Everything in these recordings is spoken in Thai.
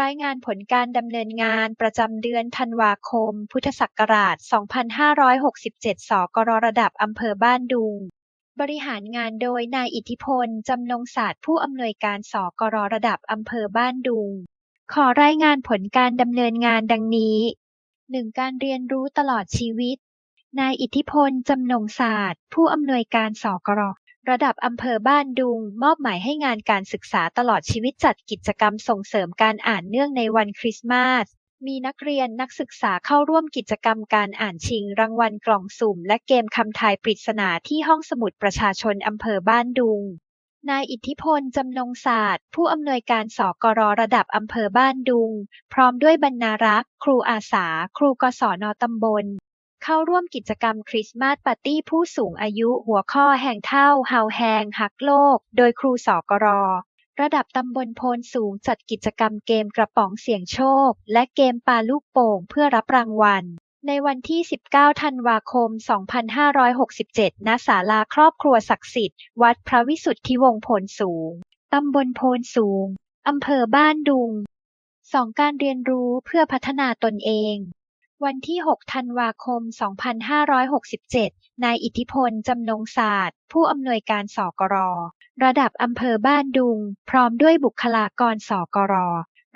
รายงานผลการดำเนินงานประจำเดือนธันวาคม พุทธศักราช 2567 สกรระดับอำเภอบ้านดุง บริหารงานโดยนายอิทธิพล จำนงศาสตร์ผู้อำนวยการสกรระดับอำเภอบ้านดุง ขอรายงานผลการดำเนินงานดังนี้ 1. การเรียนรู้ตลอดชีวิต นายอิทธิพล จำนงศาสตร์ ผู้อำนวยการสกร ระดับอำเภอบ้านดุง มอบหมายให้งานการศึกษาตลอดชีวิตจัดกิจกรรมส่งเสริมการอ่านเนื่องในวันคริสต์มาส มีนักเรียนนักศึกษาเข้าร่วมกิจกรรมการอ่านชิง รางวัลกล่องสุ่ม และเกมคำทายปริศนาที่ห้องสมุดประชาชนอำเภอบ้านดุง นายอิทธิพล จำนงศาสตร์ ผู้อำนวยการสกรระดับอำเภอบ้านดุง พร้อมด้วยบรรณารักษ์ ครูอาสา ครูกศนตำบล เข้าร่วมกิจกรรมคริสต์มาสปาร์ตี้ผู้สูงอายุ หัวข้อ แห่งเท่า เฮาแฮงหักโลก โดยครูสกรระดับตำบลโพนสูงจัดกิจกรรมเกมกระป๋องเสี่ยงโชค และเกมปาลูกโป่งเพื่อรับรางวัล ในวันที่ 19 ธันวาคม 2567 ณ ศาลาครอบครัวศักดิ์สิทธิ์ วัดพระวิสุทธิวงศ์โพนสูง ตำบลโพนสูง อำเภอบ้านดุง 2. การเรียนรู้เพื่อพัฒนาตนเอง วันที่ 6 ธันวาคม 2567 นายอิทธิพล จำนงศาสตร์ ผู้อำนวยการสกร ระดับอำเภอบ้านดุง พร้อมด้วยบุคลากรสกร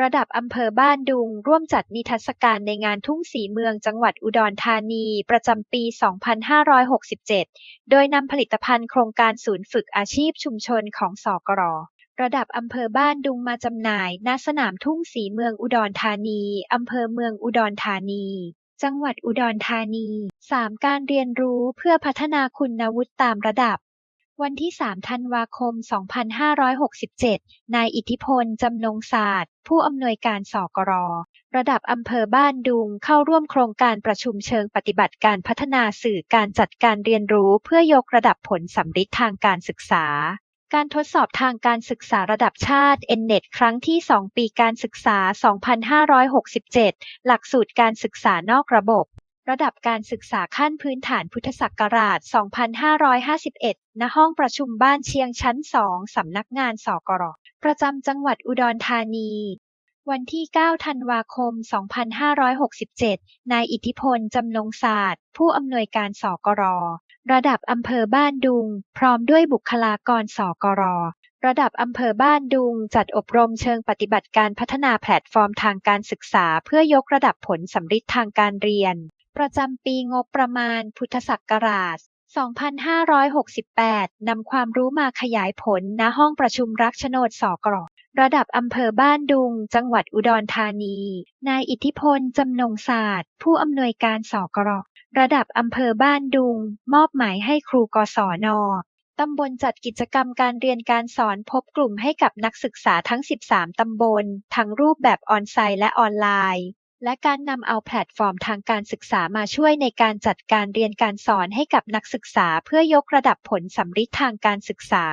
ระดับอำเภอบ้านดุง ร่วมจัดนิทรรศการในงานทุ่งสีเมืองจังหวัดอุดรธานี ประจำปี 2567 โดยนำผลิตภัณฑ์โครงการศูนย์ฝึกอาชีพชุมชนของสกร ระดับอำเภอบ้านดุงมาจำหน่าย ณ สนามทุ่งสีเมืองอุดรธานี อำเภอเมืองอุดรธานี จังหวัดอุดรธานี 3. การเรียนรู้เพื่อพัฒนาคุณวุฒิตามระดับ วันที่ 3 ธันวาคม 2567 นายอิทธิพล จำนงศาสตร์ ผู้อำนวยการสกรระดับอำเภอบ้านดุงเข้าร่วมโครงการประชุมเชิงปฏิบัติการพัฒนาสื่อการจัดการเรียนรู้เพื่อยกระดับผลสัมฤทธิ์ทางการศึกษา การทดสอบทางการศึกษาระดับชาติ ENNET ครั้งที่ 2 ปีการศึกษา 2567 หลักสูตรการศึกษานอกระบบ ระดับการศึกษาขั้นพื้นฐานพุทธศักราช 2551 ณ ห้องประชุมบ้านเชียงชั้น 2 สำนักงานสกร ประจำจังหวัดอุดรธานี วันที่ 9 ธันวาคม 2567 นายอิทธิพล จำนงศาสตร์ ผู้อำนวยการสกร ระดับอำเภอบ้านดุง พร้อมด้วยบุคลากรสกร ระดับอำเภอบ้านดุง จัดอบรมเชิงปฏิบัติการพัฒนาแพลตฟอร์มทางการศึกษา เพื่อยกระดับผลสัมฤทธิ์ทางการเรียน ประจำปีงบประมาณ พุทธศักราช 2568 นำความรู้มาขยายผลณห้องประชุมรักโนดสกรระดับอำเภอบ้านดุง จังหวัดอุดรธานี นายอิทธิพล จำนงศาสตร์ ผู้อำนวยการสกร ระดับอำเภอบ้านดุง มอบหมายให้ครูกศน ตำบลจัดกิจกรรมการเรียนการสอนพบกลุ่มให้กับนักศึกษาทั้ง 13 ตำบล ทั้งรูปแบบออนไซต์และออนไลน์ และการนำเอาแพลตฟอร์มทางการศึกษามาช่วยในการจัดการเรียนการสอนให้กับนักศึกษาเพื่อยกระดับผลสัมฤทธิ์ทางการศึกษา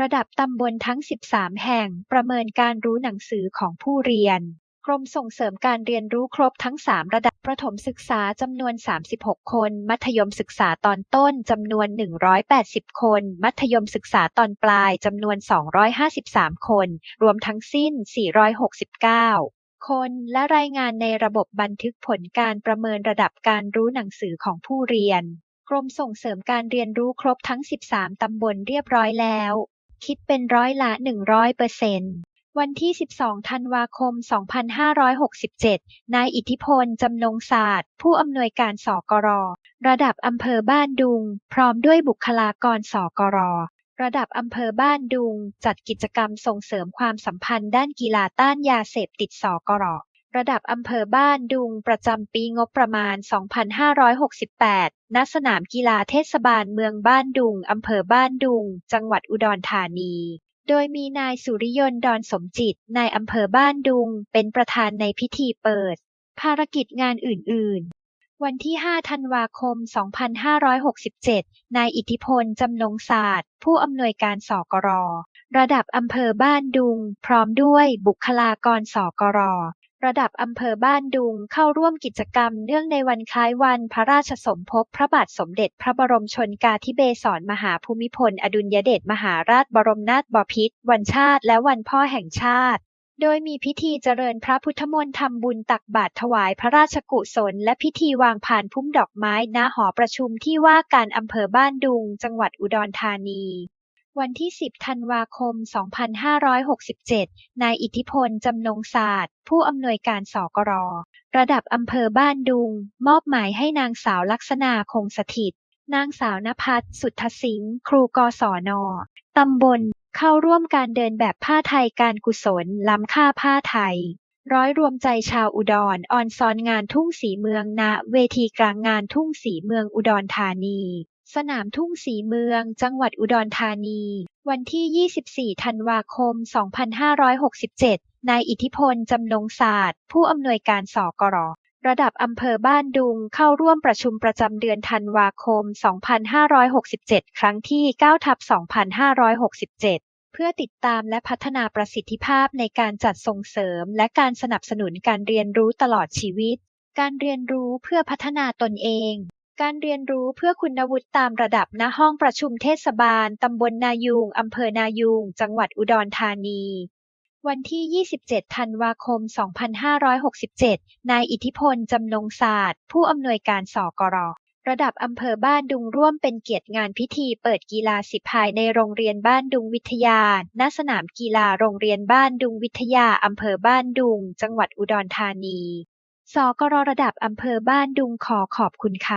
ระดับตำบลทั้ง 13 แห่งประเมินการรู้หนังสือของผู้เรียน รมส่งเสริมการเรียนรู้ครบทั้ง 3 ระดับประถมศึกษาจำนวน 36 คน มัธยมศึกษาตอนต้นจำนวน 180 คน มัธยมศึกษาตอนปลายจำนวน 253 คน รวมทั้งสิ้น 469คนและรายงานในระบบบันทึกผลการประเมินระดับการรู้หนังสือของผู้เรียน กรมส่งเสริมการเรียนรู้ครบทั้ง 13 ตำบลเรียบร้อยแล้ว คิดเป็นร้อยละ 100เปอร์เซ็นต์ วันที่12ธันวาคม2567นายอิทธิพล จำนงศาสตร์ ผู้อำนวยการสกร ระดับอำเภอบ้านดุง พร้อมด้วยบุคลากรสกร ระดับอำเภอบ้านดุง จัดกิจกรรมส่งเสริมความสัมพันธ์ด้านกีฬาต้านยาเสพติดสกร ระดับอำเภอบ้านดุง ประจำปีงบประมาณ 2568 ณ สนามกีฬาเทศบาลเมืองบ้านดุง อำเภอบ้านดุง จังหวัดอุดรธานี โดยมีนายสุริยนต์ ดอนสมจิต นายอำเภอบ้านดุง เป็นประธานในพิธีเปิด ภารกิจงานอื่น ๆ วันที่ 5 ธันวาคม 2567 นายอิทธิพล จำนงศาสตร์ ผู้อำนวยการสกร ระดับอำเภอบ้านดุง พร้อมด้วยบุคลากรสกร ระดับอำเภอบ้านดุง เข้าร่วมกิจกรรมเนื่องในวันคล้ายวันพระราชสมภพพระบาทสมเด็จพระบรมชนกาธิเบศรมหาภูมิพล อดุลยเดชมหาราชบรมนาถบพิตรวันชาติ และวันพ่อแห่งชาติ โดยมีพิธีเจริญพระพุทธมนต์ทำบุญตักบาตรถวายพระราชกุศล และพิธีวางพานพุ่มดอกไม้ณหอประชุมที่ว่าการอำเภอบ้านดุง จังหวัดอุดรธานี วันที่ 10 ธันวาคม 2567 นายอิทธิพล จำนงศาสตร์ ผู้อำนวยการสกร ระดับอำเภอบ้านดุง มอบหมายให้นางสาวลักษณาคงสถิต นางสาวนภัสสุทธสิงห์ ครูกศน ตำบล เข้าร่วมการเดินแบบผ้าไทยการกุศล ล้ำค่าผ้าไทย ร้อยรวมใจชาวอุดร ออนซอนงานทุ่งสีเมือง ณ เวทีกลางงานทุ่งสีเมืองอุดรธานี สนามทุ่งสีเมือง จังหวัดอุดรธานี วันที่ 24 ธันวาคม 2567 นายอิทธิพล จำนงศาสตร์ ผู้อำนวยการสกรระดับอำเภอบ้านดุงเข้าร่วมประชุมประจำเดือนธันวาคม 2567 ครั้งที่ 9 ทับ 2567 เพื่อติดตามและพัฒนาประสิทธิภาพในการจัดส่งเสริม และการสนับสนุนการเรียนรู้ตลอดชีวิต การเรียนรู้เพื่อพัฒนาตนเอง การเรียนรู้เพื่อคุณวุฒิตามระดับณห้องประชุมเทศบาล ตำบลนายูงอำเภอนายูง จังหวัดอุดรธานีวันที่ 27 ธันวาคม 2567 นายอิทธิพล จำนงศาสตร์ ผู้อำนวยการสกร ระดับอำเภอบ้านดุงร่วมเป็นเกียรติงานพิธีเปิดกีฬาสิบภายในโรงเรียนบ้านดุงวิทยา ณ สนามกีฬาโรงเรียนบ้านดุงวิทยาอำเภอบ้านดุง จังหวัดอุดรธานี สกร ระดับอำเภอบ้านดุงขอขอบคุณค่ะ